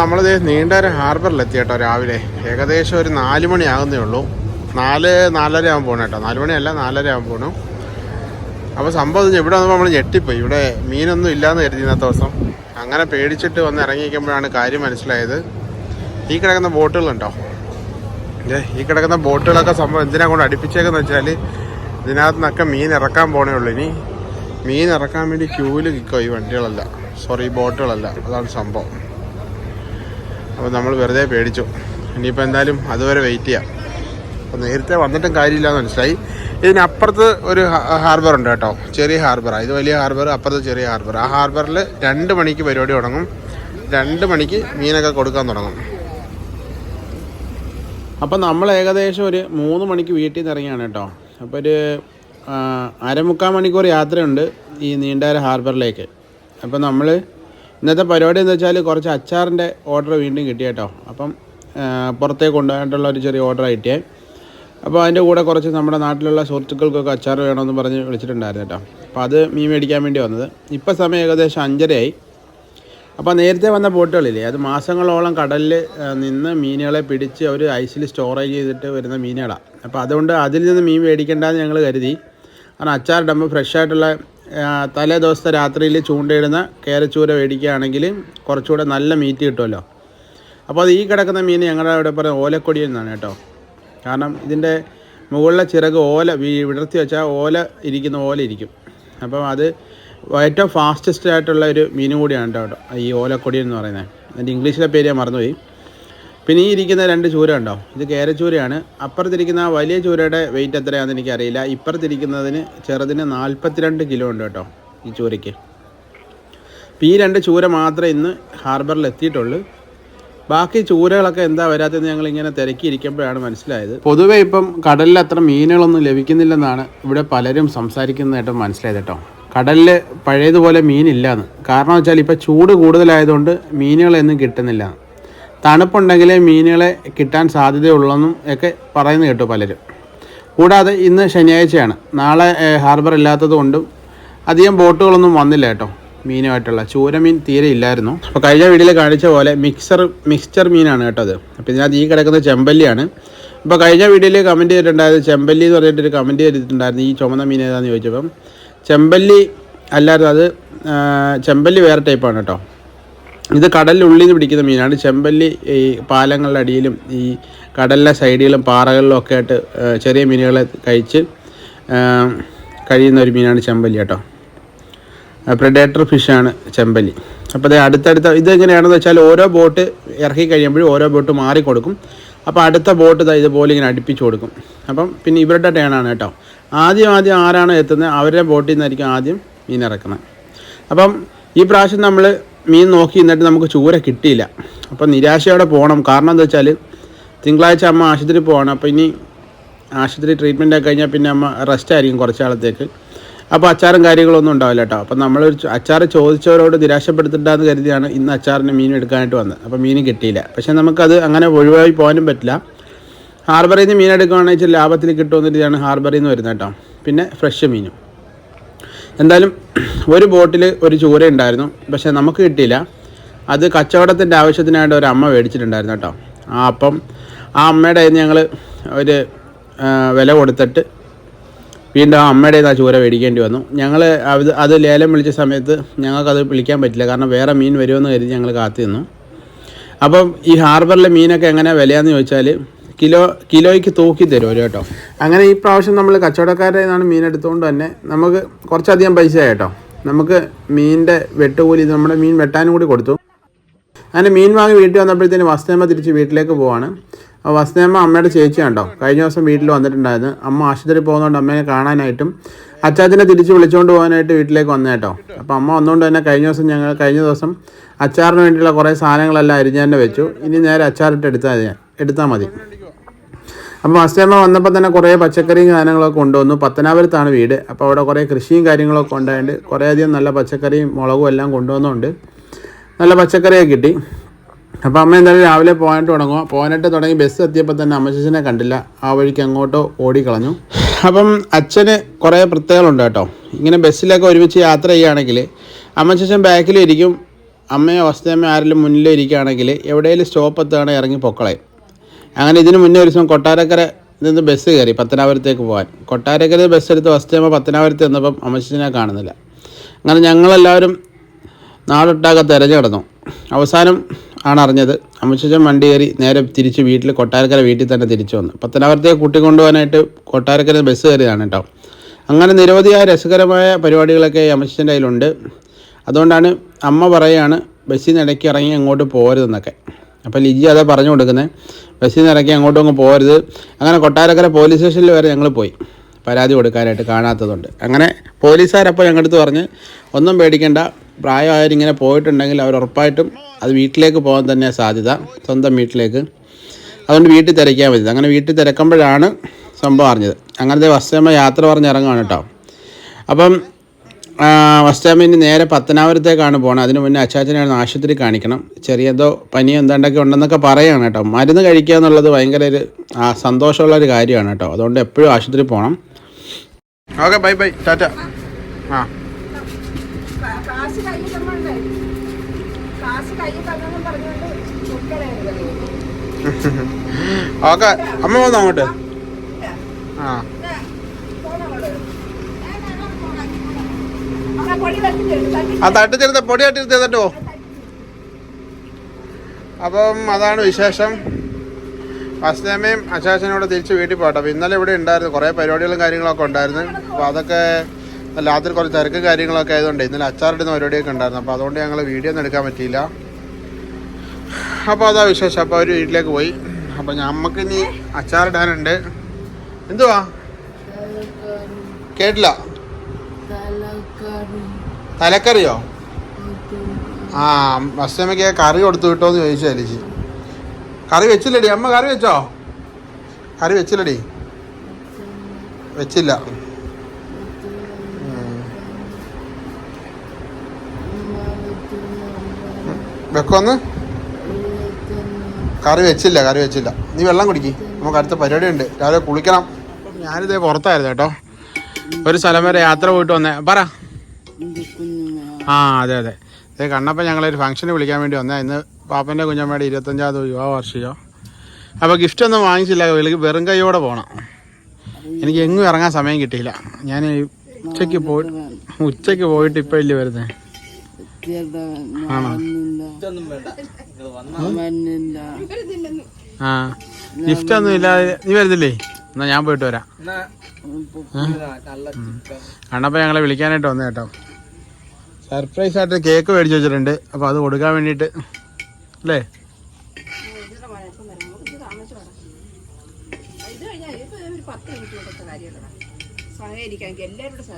നമ്മളിത് നീണ്ടര ഹാർബറിൽ കേട്ടോ രാവിലെ. ഏകദേശം ഒരു നാല് മണി ആകുന്നേ ഉള്ളൂ. നാല് നാലര ആകുമ്പോൾ പോകണം കേട്ടോ. നാല് മണിയല്ല നാലര ആകുമ്പോൾ പോകണം അപ്പോൾ സംഭവം ഇവിടെ വന്നപ്പോൾ നമ്മൾ ഞെട്ടിപ്പോയി. ഇവിടെ മീനൊന്നും ഇല്ലയെന്ന് കരുതി ഇന്നത്തെ ദിവസം. അങ്ങനെ പേടിച്ചിട്ട് വന്ന് ഇറങ്ങിയിരിക്കുമ്പോഴാണ് കാര്യം മനസ്സിലായത്. ഈ കിടക്കുന്ന ബോട്ടുകളുണ്ടോ? ഏ ഈ കിടക്കുന്ന ബോട്ടുകളൊക്കെ സംഭവം എന്തിനാ കൊണ്ട് അടുപ്പിച്ചേക്കെന്ന് വെച്ചാൽ ഇതിനകത്ത് നിന്നൊക്കെ മീൻ ഇറക്കാൻ പോണേ ഉള്ളൂ ഇനി. മീൻ ഇറക്കാൻ വേണ്ടി ക്യൂവിൽ നിൽക്കുക ഈ വണ്ടികളല്ല. സോറി ബോട്ടുകളല്ല അതാണ് സംഭവം. അപ്പോൾ നമ്മൾ വെറുതെ പേടിച്ചു. ഇനിയിപ്പോൾ എന്തായാലും അതുവരെ വെയിറ്റ് ചെയ്യാം. അപ്പോൾ നേരത്തെ വന്നിട്ടും കാര്യമില്ല എന്ന് മനസ്സിലായി. ഇതിനപ്പുറത്ത് ഒരു ഹാർബർ ഉണ്ട് കേട്ടോ. ചെറിയ ഹാർബറാണ് ഇത് വലിയ ഹാർബർ അപ്പുറത്ത് ചെറിയ ഹാർബർ. ആ ഹാർബറിൽ രണ്ട് മണിക്ക് പരിപാടി തുടങ്ങും. രണ്ട് മണിക്ക് മീനൊക്കെ കൊടുക്കാൻ തുടങ്ങും. അപ്പോൾ നമ്മൾ ഏകദേശം ഒരു മൂന്ന് മണിക്ക് വീട്ടിൽ നിന്ന് ഇറങ്ങിയാണ് കേട്ടോ. അപ്പോൾ ഒരു അരമുക്കാൽ മണിക്കൂർ യാത്രയുണ്ട് ഈ നീണ്ടാര ഹാർബറിലേക്ക്. അപ്പോൾ നമ്മൾ ഇന്നത്തെ പരിപാടി എന്ന് വെച്ചാൽ കുറച്ച് അച്ചാറിന്റെ ഓർഡർ വീണ്ടും കിട്ടി കേട്ടോ. അപ്പം പുറത്തേക്ക് കൊണ്ടുപോയിട്ടുള്ള ഒരു ചെറിയ ഓർഡർ കിട്ടിയേ അപ്പോൾ അതിന്റെ കൂടെ കുറച്ച് നമ്മുടെ നാട്ടിലുള്ള സുഹൃത്തുക്കൾക്കൊക്കെ അച്ചാർ വേണമെന്ന് പറഞ്ഞ് വിളിച്ചിട്ടുണ്ടായിരുന്നു കേട്ടോ. അപ്പോൾ അത് മീൻ മേടിക്കാൻ വേണ്ടി വന്നത്. ഇപ്പോൾ സമയം ഏകദേശം അഞ്ചരയായി. അപ്പോൾ നേരത്തെ വന്ന ബോട്ടുകളില്ലേ അത് മാസങ്ങളോളം കടലിൽ നിന്ന് മീനുകളെ പിടിച്ച് അവർ ഐസിൽ സ്റ്റോറേജ് ചെയ്തിട്ട് വരുന്ന മീനുകളാണ് അപ്പോൾ അതുകൊണ്ട് അതിൽ നിന്ന് മീൻ മേടിക്കേണ്ടെന്ന് ഞങ്ങൾ കരുതി. കാരണം അച്ചാറിടുമ്പോൾ ഫ്രഷ് ആയിട്ടുള്ള തലേ ദിവസത്തെ രാത്രിയിൽ ചൂണ്ടയിടുന്ന കേരച്ചൂര മേടിക്കുകയാണെങ്കിൽ കുറച്ചുകൂടെ നല്ല മീറ്റ് കിട്ടുമല്ലോ. അപ്പോൾ അത് ഈ കിടക്കുന്ന മീൻ ഞങ്ങളുടെ ഇവിടെ പറയുന്നത് ഓലക്കൊടി എന്നാണ് കേട്ടോ. കാരണം ഇതിന്റെ മുകളിലെ ചിറക് ഓല വിടർത്തി വെച്ചാൽ ഓല ഇരിക്കുന്ന ഓല ഇരിക്കും. അപ്പം അത് ഏറ്റവും ഫാസ്റ്റസ്റ്റ് ആയിട്ടുള്ള ഒരു മീനും കൂടിയാണ് കേട്ടോ ഈ ഓലക്കൊടി എന്ന് പറയുന്നത്. അതിന്റെ ഇംഗ്ലീഷിലെ പേര് ഞാൻ മറന്നുപോയി. പിന്നെ ഈ ഇരിക്കുന്ന രണ്ട് ചൂര ഉണ്ടോ? ഇത് കേരച്ചൂരയാണ്. അപ്പുറത്തിരിക്കുന്ന ആ വലിയ ചൂരയുടെ വെയിറ്റ് എത്രയാണെന്ന് എനിക്കറിയില്ല. ഇപ്പുറത്തിരിക്കുന്നതിന് ചെറുതിന് നാൽപ്പത്തിരണ്ട് കിലോ ഉണ്ട് കേട്ടോ ഈ ചൂരയ്ക്ക്. അപ്പോൾ ഈ രണ്ട് ചൂര മാത്രമേ ഇന്ന് ഹാർബറിൽ എത്തിയിട്ടുള്ളൂ. ബാക്കി ചൂരകളൊക്കെ എന്താ വരാത്തതെന്ന് ഞങ്ങൾ ഇങ്ങനെ തിരക്കിയിരിക്കുമ്പോഴാണ് മനസ്സിലായത്. പൊതുവേ ഇപ്പം കടലിൽ അത്ര മീനുകളൊന്നും ലഭിക്കുന്നില്ലെന്നാണ് ഇവിടെ പലരും സംസാരിക്കുന്നതായിട്ട് മനസ്സിലായത് കേട്ടോ. കടലിൽ പഴയതുപോലെ മീനില്ലാന്ന്. കാരണം വെച്ചാൽ ഇപ്പോൾ ചൂട് കൂടുതലായതുകൊണ്ട് മീനുകളൊന്നും കിട്ടുന്നില്ല. തണുപ്പുണ്ടെങ്കിലേ മീനുകളെ കിട്ടാൻ സാധ്യതയുള്ളെന്നും ഒക്കെ പറയുന്നു കേട്ടു പലരും. കൂടാതെ ഇന്ന് ശനിയാഴ്ചയാണ്. നാളെ ഹാർബർ ഇല്ലാത്തത് കൊണ്ടും അധികം ബോട്ടുകളൊന്നും വന്നില്ല കേട്ടോ മീനുമായിട്ടുള്ള. ചൂരമീൻ തീരെ ഇല്ലായിരുന്നു. അപ്പോൾ കഴിഞ്ഞ വീട്ടിൽ കാണിച്ച പോലെ മിക്സർ മിക്സ്ചർ മീനാണ് കേട്ടോ അത്. അപ്പോൾ ഇതിനകത്ത് ഈ കിടക്കുന്ന ചെമ്പല്ലിയാണ്. അപ്പോൾ കഴിഞ്ഞ വീഡിയോയിൽ കമന്റ് ചെയ്തിട്ടുണ്ടായത് ചെമ്പല്ലി എന്ന് പറഞ്ഞിട്ടൊരു കമന്റ് ചെയ്തിട്ടുണ്ടായിരുന്നു. ഈ ചുമന്ന മീൻ ഏതാണെന്ന് ചോദിച്ചപ്പം. ചെമ്പല്ലി അല്ലായിരുന്നു അത് ചെമ്പല്ലി വേറെ ടൈപ്പാണ് കേട്ടോ. ഇത് കടലിനുള്ളിൽ നിന്ന് പിടിക്കുന്ന മീനാണ്. ചെമ്പല്ലി ഈ പാലങ്ങളുടെ അടിയിലും ഈ കടലിലെ സൈഡിലും പാറകളിലും ഒക്കെ ആയിട്ട് ചെറിയ മീനുകളെ കഴിച്ച് കഴിയുന്ന ഒരു മീനാണ് ചെമ്പല്ലി കേട്ടോ. പ്രെഡേറ്റർ ഫിഷാണ് ചെമ്പല്ലി. അപ്പോൾ അത് അടുത്തടുത്ത ഇതെങ്ങനെയാണെന്ന് വെച്ചാൽ ഓരോ ബോട്ട് ഇറക്കി കഴിയുമ്പോഴും ഓരോ ബോട്ട് മാറി കൊടുക്കും. അപ്പോൾ അടുത്ത ബോട്ട് ഇതാ ഇതുപോലെ ഇങ്ങനെ അടുപ്പിച്ച് കൊടുക്കും. അപ്പം പിന്നെ ഇവരുടെ ടേണാണ് കേട്ടോ. ആദ്യം ആദ്യം ആരാണ് എത്തുന്നത് അവരുടെ ബോട്ടിൽ നിന്നായിരിക്കും ആദ്യം മീൻ ഇറക്കുന്നത്. അപ്പം ഈ പ്രാവശ്യം നമ്മൾ മീൻ നോക്കി നിന്നിട്ട് നമുക്ക് ചൂര കിട്ടിയില്ല. അപ്പം നിരാശയോടെ പോകണം കാരണം എന്താ വെച്ചാൽ തിങ്കളാഴ്ച അമ്മ ആശുപത്രി പോകണം അപ്പോൾ ഇനി ആശുപത്രി ട്രീറ്റ്മെന്റ് ഒക്കെ കഴിഞ്ഞാൽ പിന്നെ അമ്മ റെസ്റ്റ് ആയിരിക്കും കുറച്ച് കാലത്തേക്ക് അപ്പോൾ അച്ചാറും കാര്യങ്ങളൊന്നും ഉണ്ടാവില്ല കേട്ടോ. അപ്പോൾ നമ്മൾ അച്ചാർ ചോദിച്ചവരോട് നിരാശപ്പെടുത്തിട്ടാന്ന് കരുതിയാണ് ഇന്ന് അച്ചാറിന് മീൻ എടുക്കാനായിട്ട് വന്നത്. അപ്പോൾ മീൻ കിട്ടിയില്ല. പക്ഷേ നമുക്കത് അങ്ങനെ ഒഴിവായി പോകാനും പറ്റില്ല. ഹാർബറിൽ നിന്ന് മീൻ എടുക്കുകയാണെങ്കിൽ ലാഭത്തിൽ കിട്ടുമെന്ന രീതിയാണ് ഹാർബറിൽ നിന്ന് വരുന്നത് കേട്ടോ. പിന്നെ ഫ്രഷ് മീനും. എന്തായാലും ഒരു ബോട്ടിൽ ഒരു ചൂര ഉണ്ടായിരുന്നു പക്ഷേ നമുക്ക് കിട്ടിയില്ല. അത് കച്ചവടത്തിന്റെ ആവശ്യത്തിനായിട്ട് ഒരു അമ്മ മേടിച്ചിട്ടുണ്ടായിരുന്നു കേട്ടോ. ആ അപ്പം ആ അമ്മയുടെ കയ്യിൽ ഞങ്ങൾ ഒരു വില കൊടുത്തിട്ട് വീണ്ടും ആ അമ്മയുടെ ആ ചൂര മേടിക്കേണ്ടി വന്നു. ഞങ്ങൾ അത് അത് ലേലം വിളിച്ച സമയത്ത് ഞങ്ങൾക്കത് വിളിക്കാൻ പറ്റില്ല കാരണം വേറെ മീൻ വരുമെന്ന് കരുതി ഞങ്ങൾ കാത്തിരുന്നു. അപ്പം ഈ ഹാർബറിലെ മീനൊക്കെ എങ്ങനെ വിലയാന്ന് ചോദിച്ചാൽ കിലോ കിലോയ്ക്ക് തൂക്കി തരും ഒരു കേട്ടോ അങ്ങനെ ഈ പ്രാവശ്യം നമ്മൾ കച്ചവടക്കാരുടെ നിന്നാണ് മീൻ എടുത്തുകൊണ്ട് തന്നെ നമുക്ക് കുറച്ചധികം പൈസ കേട്ടോ. നമുക്ക് മീനിന്റെ വെട്ടുകൂലി നമ്മുടെ മീൻ വെട്ടാനും കൂടി കൊടുത്തു. അങ്ങനെ മീൻ വാങ്ങി വീട്ടിൽ വന്നപ്പോഴത്തേന് വസ്തേമ്മ തിരിച്ച് വീട്ടിലേക്ക് പോവാണ്. ആ വസ്തേമ്മ അമ്മയുടെ ചേച്ചിയാണ്ടോ കഴിഞ്ഞ ദിവസം വീട്ടിൽ വന്നിട്ടുണ്ടായിരുന്നു. അമ്മ ആശുപത്രി പോകുന്നതുകൊണ്ട് അമ്മേനെ കാണാനായിട്ടും അച്ചാച്ചനെ തിരിച്ച് വിളിച്ചുകൊണ്ട് പോകാനായിട്ട് വീട്ടിലേക്ക് വന്നു കേട്ടോ. അപ്പോൾ അമ്മ വന്നുകൊണ്ട് തന്നെ കഴിഞ്ഞ ദിവസം ഞങ്ങൾ കഴിഞ്ഞ ദിവസം അച്ചാറിന് വേണ്ടിയുള്ള കുറേ സാധനങ്ങളെല്ലാം അരിഞ്ഞ് തന്നെ വെച്ചു. ഇനി നേരെ അച്ചാറിട്ട് എടുത്താൽ എടുത്താൽ മതി. അപ്പോൾ അമ്മ വന്നപ്പോൾ തന്നെ കുറേ പച്ചക്കറിയും സാധനങ്ങളൊക്കെ കൊണ്ടുവന്നു. പത്തനാപുരത്താണ് വീട്. അപ്പോൾ അവിടെ കുറേ കൃഷിയും കാര്യങ്ങളൊക്കെ ഉണ്ടായതുകൊണ്ട് കുറേയധികം നല്ല പച്ചക്കറിയും മുളകും എല്ലാം കൊണ്ടുവന്നുകൊണ്ട് നല്ല പച്ചക്കറിയൊക്കെ കിട്ടി. അപ്പോൾ അമ്മ എന്തായാലും രാവിലെ പോകാനായിട്ട് തുടങ്ങുക പോകാനായിട്ട് തുടങ്ങി ബസ് എത്തിയപ്പോൾ തന്നെ അമ്മച്ചനെ കണ്ടില്ല. ആ വഴിക്ക് അങ്ങോട്ടോ ഓടിക്കളഞ്ഞു. അപ്പം അച്ഛന് കുറേ പ്രത്യേകതകളുണ്ട് കേട്ടോ. ഇങ്ങനെ ബസ്സിലൊക്കെ ഒരുമിച്ച് യാത്ര ചെയ്യുകയാണെങ്കിൽ അമ്മച്ചൻ ബാക്കിലിരിക്കും. അമ്മയോ അവസ്ഥയമ്മയോ ആരെങ്കിലും മുന്നിലിരിക്കുകയാണെങ്കിൽ എവിടെയെങ്കിലും സ്റ്റോപ്പ് എത്തുകയാണെങ്കിൽ ഇറങ്ങി പൊക്കളയും. അങ്ങനെ ഇതിന് മുന്നേ ഒരു ദിവസം കൊട്ടാരക്കര നിന്ന് ബസ് കയറി പത്തനാപുരത്തേക്ക് പോകാൻ. കൊട്ടാരക്കര ബസ് എടുത്ത് അവസ്ഥയമ്മ പത്തനാപുരത്ത് ചെന്നപ്പം അമ്മച്ചിനെ കാണുന്നില്ല. അങ്ങനെ ഞങ്ങളെല്ലാവരും നാടൊട്ടാകെ തിരഞ്ഞു കിടന്നു. അവസാനം ആണ് അറിഞ്ഞത് അമ്മച്ചൻ വണ്ടി കയറി നേരെ തിരിച്ച് വീട്ടിൽ കൊട്ടാരക്കര വീട്ടിൽ തന്നെ തിരിച്ചു വന്നു. പത്തനാപുരത്തേക്ക് കൂട്ടിക്കൊണ്ടുപോകാനായിട്ട് കൊട്ടാരക്കര ബസ് കയറിയതാണ് കേട്ടോ അങ്ങനെ നിരവധിയായ രസകരമായ പരിപാടികളൊക്കെ ഈ അമ്മച്ചന്റെ കയ്യിലുണ്ട്. അതുകൊണ്ടാണ് അമ്മ പറയുകയാണ് ബസ്സിൽ നിന്ന് ഇടയ്ക്ക് ഇറങ്ങി അങ്ങോട്ട് പോരുതെന്നൊക്കെ അപ്പോൾ ലിജി അതാ പറഞ്ഞു കൊടുക്കുന്നത് ബസ്സിൽ നിന്ന് ഇറക്കി അങ്ങോട്ടും അങ്ങ് പോരുത് അങ്ങനെ കൊട്ടാരക്കര പോലീസ് സ്റ്റേഷനിൽ വരെ ഞങ്ങൾ പോയി. പരാതി കൊടുക്കാനായിട്ട് കാണാത്തതുണ്ട്. അങ്ങനെ പോലീസുകാരപ്പോൾ ഞങ്ങളുടെ അടുത്ത് പറഞ്ഞ് ഒന്നും പേടിക്കേണ്ട. പ്രായമായവരിങ്ങനെ പോയിട്ടുണ്ടെങ്കിൽ അവർ ഉറപ്പായിട്ടും അത് വീട്ടിലേക്ക് പോകാൻ തന്നെ സാധ്യത. സ്വന്തം വീട്ടിലേക്ക്. അതുകൊണ്ട് വീട്ടിൽ തിരക്കാൻ പറ്റിയത് അങ്ങനെ വീട്ടിൽ തിരക്കുമ്പോഴാണ് സംഭവം അറിഞ്ഞത്. അങ്ങനത്തെ വസ്തമ്മ യാത്ര പറഞ്ഞ് ഇറങ്ങുകയാണ് കേട്ടോ അപ്പം വസ്തമ്മ ഇനി നേരെ പത്തനാപുരത്തേക്കാണ് പോകുന്നത് അതിന് മുന്നേ അച്ചാച്ചനായിരുന്നു ആശുപത്രി കാണിക്കണം. ചെറിയതോ പനിയോ എന്താണ്ടൊക്കെ ഉണ്ടെന്നൊക്കെ പറയുകയാണ് കേട്ടോ. മരുന്ന് കഴിക്കുക എന്നുള്ളത് ഭയങ്കര ഒരു സന്തോഷമുള്ള ഒരു കാര്യമാണ് കേട്ടോ. അതുകൊണ്ട് എപ്പോഴും ആശുപത്രി പോകണം ഓക്കെ ബൈ ബൈ. ടാറ്റ. ആ. ഓക്കെ അമ്മ വന്നോ അങ്ങോട്ട്? ആ അവിടെ പൊടി തട്ടിച്ചെടുത്ത് തട്ടി ആ തട്ടിച്ചെടുത്ത പൊടി തട്ടിച്ചെടുത്ത് തട്ടോ അപ്പം അതാണ് വിശേഷം. ഫസ്റ്റമ്മയും അച്ചാച്ചനോട് തിരിച്ച് വീട്ടിൽ പോട്ടെ അപ്പോൾ ഇന്നലെ ഇവിടെ ഉണ്ടായിരുന്നു കുറേ പരിപാടികളും കാര്യങ്ങളൊക്കെ ഉണ്ടായിരുന്നു. അപ്പോൾ അതൊക്കെ രാത്രി കുറച്ച് തിരക്കും കാര്യങ്ങളൊക്കെ ആയതുകൊണ്ട് ഇന്നലെ അച്ചാറിടുന്ന പരിപാടിയൊക്കെ ഉണ്ടായിരുന്നു. അപ്പോൾ അതുകൊണ്ട് ഞങ്ങൾ വീഡിയോ ഒന്നും എടുക്കാൻ പറ്റിയില്ല. അപ്പോൾ അതാ വിശേഷം. അപ്പോൾ അവർ വീട്ടിലേക്ക് പോയി. അപ്പോൾ നമുക്കിനി അച്ചാറിടാനുണ്ട് എന്തുവാ? കേട്ടില്ല. തലക്കറിയോ? ആ അസ്റ്റമയ്ക്ക് കറി കൊടുത്തു വിട്ടോന്ന് ചോദിച്ചു അലിച്ചി കറി വെച്ചില്ലടി അമ്മ കറി വെച്ചോ? കറി വെച്ചില്ലടി. വെച്ചില്ല. വെക്കോന്ന് കറി വെച്ചില്ല കറി വെച്ചില്ല. നീ വെള്ളം കുടിക്ക്. നമുക്ക് അടുത്ത പരിപാടി ഉണ്ട് രാവിലെ കുളിക്കണം. ഞാനിതേ പുറത്തായിരുന്നു കേട്ടോ. ഒരു സ്ഥലം വരെ യാത്ര പോയിട്ട് വന്നേ. പറ. ആ അതെ അതെ. അതെ കണ്ണപ്പം ഞങ്ങളൊരു ഫംഗ്ഷന് വിളിക്കാൻ വേണ്ടി വന്നേ. ഇന്ന് പാപ്പന്റെ കുഞ്ഞമ്മയുടെ ഇരുപത്തഞ്ചാമത് വിവാഹ വാർഷികം. അപ്പോൾ ഗിഫ്റ്റ് ഒന്നും വാങ്ങിച്ചില്ല. വെറും കൈയോടെ പോകണം എനിക്ക് എങ്ങും ഇറങ്ങാൻ സമയം കിട്ടിയില്ല. ഞാൻ ഉച്ചയ്ക്ക് പോയി ഉച്ചയ്ക്ക് പോയിട്ട് ഇപ്പം ഇല്ലേ വരുന്നത് ആണോ? ആ. ഗിഫ്റ്റ് ഒന്നും ഇല്ലാതെ നീ വരുന്നില്ലേ? എന്നാ ഞാൻ പോയിട്ട് വരാം. കണ്ടപ്പോ ഞങ്ങളെ വിളിക്കാനായിട്ട് വന്നേ കേട്ടോ. സർപ്രൈസ് ആയിട്ട് കേക്ക് മേടിച്ച് വെച്ചിട്ടുണ്ട്. അപ്പോൾ അത് കൊടുക്കാൻ വേണ്ടിയിട്ട്. അല്ലേ?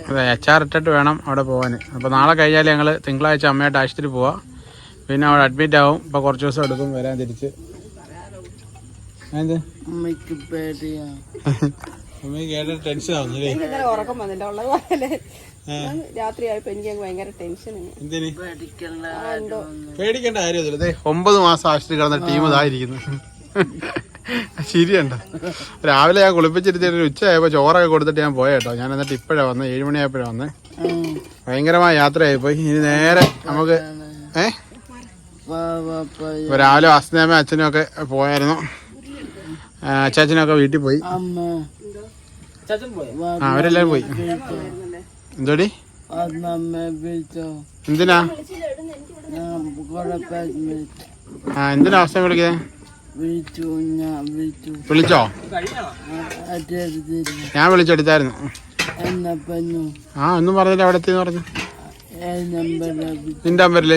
ഇത് എച്ച് ആർ അതെ ഇട്ടിട്ട് വേണം അവിടെ പോകാൻ അപ്പോൾ നാളെ കഴിഞ്ഞാൽ ഞങ്ങൾ തിങ്കളാഴ്ച അമ്മയായിട്ട് ആശുപത്രി പോവാം. പിന്നെ അവിടെ അഡ്മിറ്റ് ആവും. ഇപ്പൊ കുറച്ച് ദിവസം എടുക്കും വരാൻ തിരിച്ച്. എന്ത് അമ്മയ്ക്ക് കേട്ടിട്ട് ടെൻഷൻ ആവുന്നില്ലേ? ഉറക്കം ഞാൻ രാത്രിയായപ്പോ എനിക്ക് ഭയങ്കര പേടിക്കേണ്ട കാര്യമൊന്നുമില്ല. ദേ ഒമ്പത് മാസം ആശുപത്രി കിടന്ന ടീം ഇതായിരിക്കുന്നു. ശരിയണ്ട. രാവിലെ ഞാൻ കുളിപ്പിച്ചിരുത്തിട്ട് ഉച്ചയായപ്പോൾ ചോറൊക്കെ കൊടുത്തിട്ട് ഞാൻ പോയ കേട്ടോ. ഞാൻ എന്നിട്ട് ഇപ്പോഴാണ് വന്നത് ഏഴുമണിയായപ്പോഴാ വന്നത് ഭയങ്കരമായ യാത്രയായി പോയി. ഇനി നേരെ നമുക്ക് ഏ? രാവിലെ അസ്നേമ അച്ഛനും ഒക്കെ പോയായിരുന്നു. അച്ചാച്ചനൊക്കെ വീട്ടിൽ പോയി. അവരെല്ലാരും പോയി. എന്തോടി? എന്തിനാ? ആ എന്തിനാ അവസ്ഥ വിളിക്കുന്നത് വിളിച്ചു? ഞാൻ വിളിച്ചെടുത്തായിരുന്നു. ആ ഒന്നും പറഞ്ഞില്ല. അവിടെ എത്തിയെന്ന് പറഞ്ഞു. നിന്റെ നമ്പറിൽ.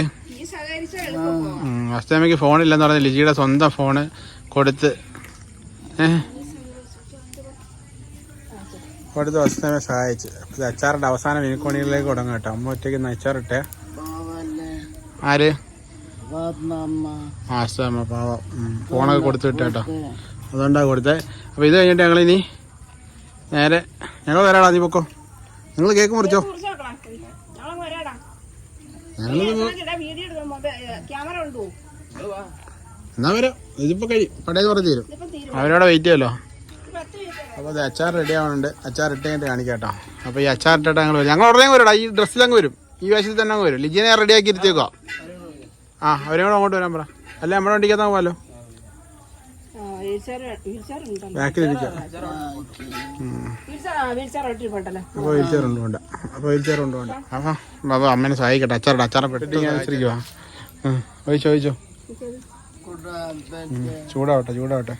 അസ്തമയ്ക്ക് ഫോണില്ലെന്ന് പറഞ്ഞ ലിജിയുടെ സ്വന്തം ഫോണ് കൊടുത്ത്. ഏഹ് കൊടുത്ത് എന്നെ സഹായിച്ച്. ഇത് അച്ചാറിന്റെ അവസാന മിനിക്കോണികളിലേക്ക് തുടങ്ങും കേട്ടോ. അമ്മ ഒറ്റയ്ക്ക് അച്ചാറിട്ടെ ആര്? ആശ്രമ പാവം. ഫോണൊക്കെ കൊടുത്തു വിട്ടേ കേട്ടോ. അതുകൊണ്ടാണ് കൊടുത്തത് അപ്പോൾ ഇത് കഴിഞ്ഞിട്ട് ഞങ്ങളിനി നേരെ ഞങ്ങൾ വരാടാ നീ പൊക്കോ. നിങ്ങൾ കേക്ക് മുറിച്ചോ? എന്നാ വരാം. ഇതിപ്പോ കഴിയും പടയത് പറഞ്ഞു തരും. അവരോടെ വെയിറ്റ് മിനിറ്റ് അപ്പോൾ അത് അച്ചാർ റെഡി ആവുന്നുണ്ട് അച്ചാർ ഇട്ട് കഴിഞ്ഞിട്ട് കാണിക്കാട്ടോ. അപ്പോൾ ഈ അച്ചാർ ഇട്ടിട്ട് ഞങ്ങൾ വരും. ഞങ്ങൾ ഉടനെ വരും ഈ ഡ്രസ്സിൽ അങ്ങ് വരും. ഈ വേഷത്തിൽ തന്നെ അങ്ങ് വരും. ലിജിനെ റെഡി ആക്കി ഇരുത്തിയേക്കോ ആ അവരെ കൂടെ അങ്ങോട്ട് വരാൻ പറ. അല്ല നമ്മുടെ വണ്ടിക്കകത്താ പോകാമല്ലോ ബാക്കിൽ ഇരിക്കാം. അപ്പോൾ വീൽ ചെയർ ഉണ്ട് വേണ്ട. അപ്പോൾ വീൽ ചെയർ ഉണ്ട് വേണ്ട. അപ്പം ബാബा അമ്മേനെ സഹായിക്കട്ടെ. അച്ചാറുടെ. അച്ചാറെ പെട്ടി ഞാൻ വെച്ചിരിക്കുവാ. ഒഴിച്ചോ ഒഴിച്ചോ. ചൂടാവട്ടെ ചൂടാവട്ടെ.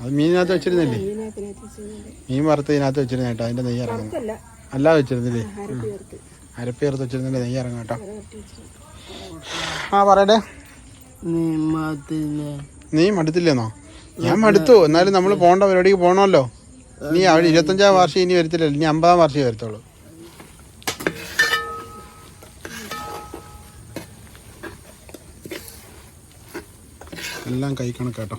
അത് മീനിനകത്ത് വെച്ചിരുന്നില്ലേ? മീൻ വറുത്ത് ഇതിനകത്ത് വെച്ചിരുന്ന കേട്ടോ അതിന്റെ നെയ്യ് ഇറങ്ങുന്നു അല്ല അല്ലാതെ വെച്ചിരുന്നില്ലേ അരപ്പി ചേർത്ത്. വെച്ചിരുന്നില്ലേ നെയ്യ് ഇറങ്ങും കേട്ടോ ആ പറയട്ടെ നീ നീ മടുത്തില്ലെന്നോ? ഞാൻ മടുത്തു. എന്നാലും നമ്മൾ പോകേണ്ട പരിപാടിക്ക് പോകണമല്ലോ നീ അവിടെ ഇരുപത്തഞ്ചാം വാർഷികം ഇനി വരത്തില്ലല്ലോ. ഇനി അമ്പതാം വാർഷികം വരത്തുള്ളൂ. എല്ലാം കൈ കണക്കാട്ടോ.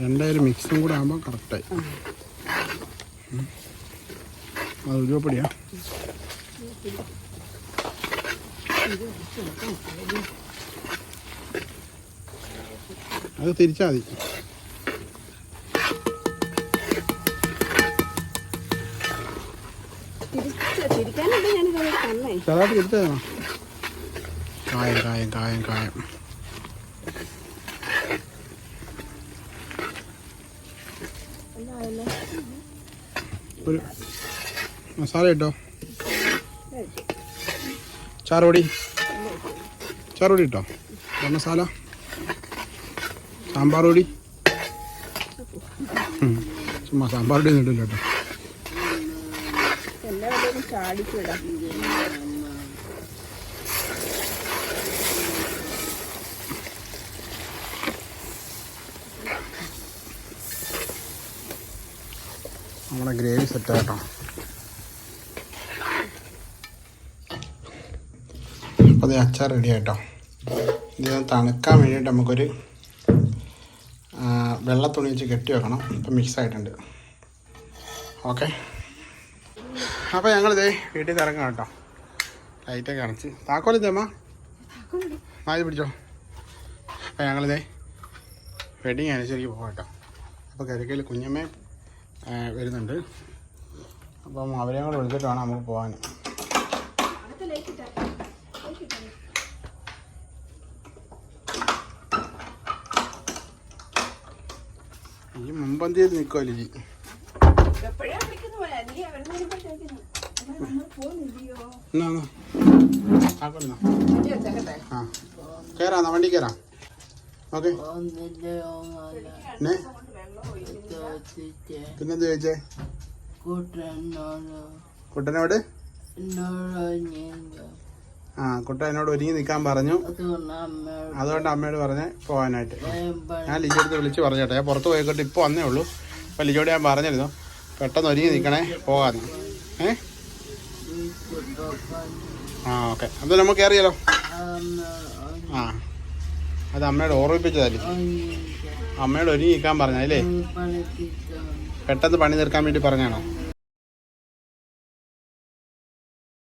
രണ്ടായിരം മിക്സും കൂടെ ആകുമ്പോൾ കറക്റ്റായി അത് ഉരുവപ്പടിയാ. അത് തിരിച്ചാൽ മതി. ചെറുതായിട്ട് തിരിച്ചാ കായം കായം കായം കായം. ഒരു മസാല ഇട്ടോ? ചാറുപൊടി ചാറുപൊടി ഇട്ടോ? മസാല. സാമ്പാർ പൊടി. ഉം. ചുമ്മാ സാമ്പാർ പൊടി ഒന്നും ഇട്ടില്ല കേട്ടോ. ചാടിച്ചിടാം നമ്മുടെ ഗ്രേവി സെറ്റ് കേട്ടോ അപ്പോൾ അത് അച്ചാർ റെഡി ആയിട്ടോ ഇത് തണുക്കാൻ വേണ്ടിയിട്ട് നമുക്കൊരു വെള്ള തുണി വെച്ച് കെട്ടി വെക്കണം. ഇപ്പം മിക്സ് ആയിട്ടുണ്ട്. ഓക്കെ അപ്പോൾ ഞങ്ങളിതേ വീട്ടിൽ നിന്ന് ഇറങ്ങാം കേട്ടോ. ലൈറ്റൊക്കെ അടച്ച്. താക്കോലിതേമ്മ ആദ്യം പിടിച്ചോ? അപ്പോൾ ഞങ്ങളിതേ വെഡിങ് അനുസരിച്ച് പോകാം കേട്ടോ. അപ്പോൾ കിഴക്കയിൽ കുഞ്ഞമ്മ വരുന്നുണ്ട്. അപ്പം അവരെയും കൂടെ വിളിച്ചിട്ട് വേണം നമുക്ക് പോകാൻ ഈ മുമ്പന്തിയിൽ നിൽക്കുമല്ലോ ജി എപ്പോഴാ വിളിക്കുന്ന പോലെ നീ വരുന്നതിന് നമ്മൾ പോകുന്നില്ലയോ എന്നാ എന്നാ താക്കോലെന്നാ വണ്ടി വെച്ചേക്കട്ടെ. ആ. കയറാം വണ്ടി കയറാം ഓക്കെ. പിന്നെന്ത് ചോദിച്ചേ? കുട്ടനോട് ആ കുട്ടൻ എന്നോട് ഒരുങ്ങി നിൽക്കാൻ പറഞ്ഞു. അതുകൊണ്ട് അമ്മയോട് അതുകൊണ്ട് അമ്മയോട് പറഞ്ഞ് പോകാനായിട്ട്. ഞാൻ ലിജോടുത്ത് വിളിച്ച് പറഞ്ഞോട്ടെ. ഞാൻ പുറത്ത് പോയിക്കോട്ടെ ഇപ്പോൾ വന്നേ ഉള്ളൂ. അപ്പോൾ ലിജോട് ഞാൻ പറഞ്ഞിരുന്നു. പെട്ടെന്ന് ഒരുങ്ങി നിൽക്കണേ പോകാന്ന്. ഏ? ആ ഓക്കെ. അപ്പോൾ നമുക്ക് അറിയാലോ ആ. അത് അമ്മയോട് ഓർമ്മിപ്പിച്ചതല്ലേ അമ്മയോട് ഒരുങ്ങി നിൽക്കാൻ പറഞ്ഞല്ലേ പെട്ടെന്ന് പണി തീർക്കാൻ വേണ്ടി പറഞ്ഞാണോ?